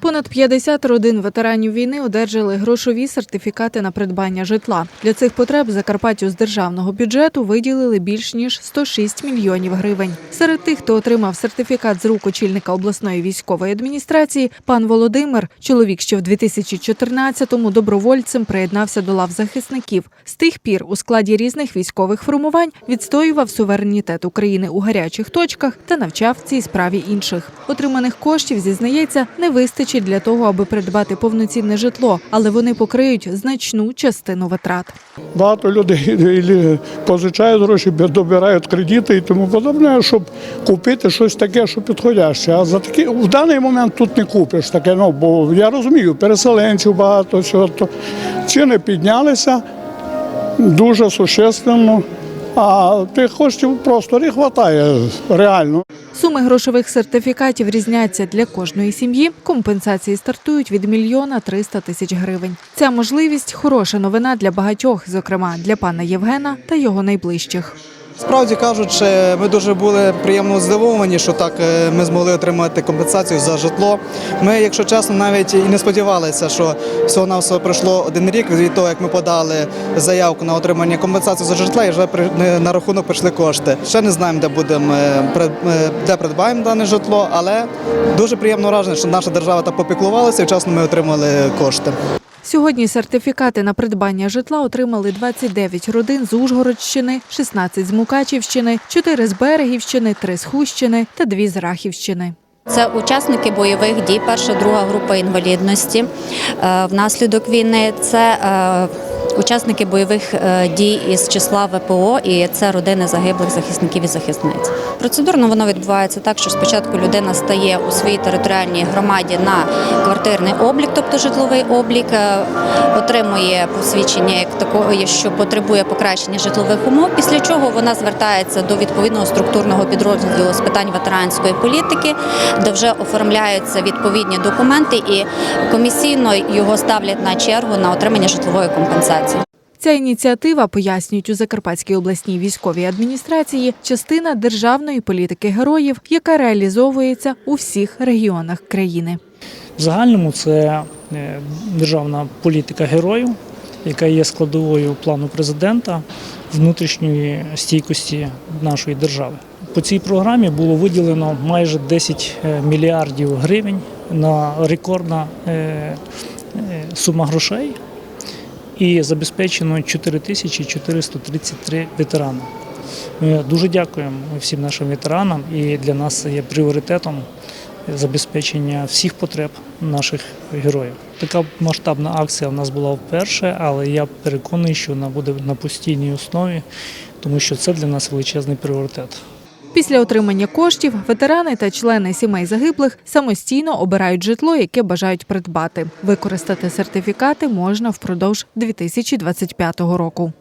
Понад 50 родин ветеранів війни одержали грошові сертифікати на придбання житла. Для цих потреб Закарпаттю з державного бюджету виділили більш ніж 106 мільйонів гривень. Серед тих, хто отримав сертифікат з рук очільника обласної військової адміністрації, пан Володимир, чоловік, що в 2014-му добровольцем приєднався до лав захисників. З тих пір у складі різних військових формувань відстоював суверенітет України у гарячих точках та навчав цій справі інших. Отриманих коштів зізнається не вистачить для того, аби придбати повноцінне житло, але вони покриють значну частину витрат. Багато людей позичають гроші, добирають кредити і тому подобне, щоб купити щось таке, що підходяще. А за такі в даний момент тут не купиш таке. Ну бо я розумію, переселенців багато всього. То ціни піднялися дуже существенно. А тих коштів просто не вистачає реально. Суми грошових сертифікатів різняться для кожної сім'ї. Компенсації стартують від мільйона 300 тисяч гривень. Ця можливість хороша новина для багатьох, зокрема для пана Євгена та його найближчих. Справді кажучи, ми дуже були приємно здивовані, що так е, ми змогли отримати компенсацію за житло. Ми, якщо чесно, навіть і не сподівалися, що всього на все пройшло один рік від того, як ми подали заявку на отримання компенсації за житло, і вже при- на рахунок прийшли кошти. Ще не знаємо, де будемо е, е, де придбаємо дане житло, але дуже приємно враження, що наша держава так попіклувалася і вчасно ми отримали кошти. Сьогодні сертифікати на придбання житла отримали 29 родин з Ужгородщини, 16 з Мукачівщини, 4 з Берегівщини, 3 з Хущини та 2 з Рахівщини. Це учасники бойових дій, перша, друга група інвалідності е, внаслідок війни. Це е, учасники бойових е, дій із числа ВПО і це родини загиблих захисників і захисниць. Процедурно воно відбувається так, що спочатку людина стає у своїй територіальній громаді на квартирний облік, тобто житловий облік, е, отримує посвідчення як такої, що потребує покращення житлових умов. Після чого вона звертається до відповідного структурного підрозділу з питань ветеранської політики, де вже оформляються відповідні документи, і комісійно його ставлять на чергу на отримання житлової компенсації. Ця ініціатива, пояснюють у Закарпатській обласній військовій адміністрації, частина державної політики героїв, яка реалізовується у всіх регіонах країни. В загальному це е, державна політика героїв, яка є складовою плану президента внутрішньої стійкості нашої держави. По цій програмі було виділено майже 10 мільярдів гривень на рекордна е, е, сума грошей і забезпечено 4433 ветерани. Ми дуже дякуємо всім нашим ветеранам, і для нас є пріоритетом забезпечення всіх потреб наших героїв. Така масштабна акція в нас була вперше, але я переконаний, що вона буде на постійній основі, тому що це для нас величезний пріоритет. Після отримання коштів ветерани та члени сімей загиблих самостійно обирають житло, яке бажають придбати. Використати сертифікати можна впродовж 2025 року.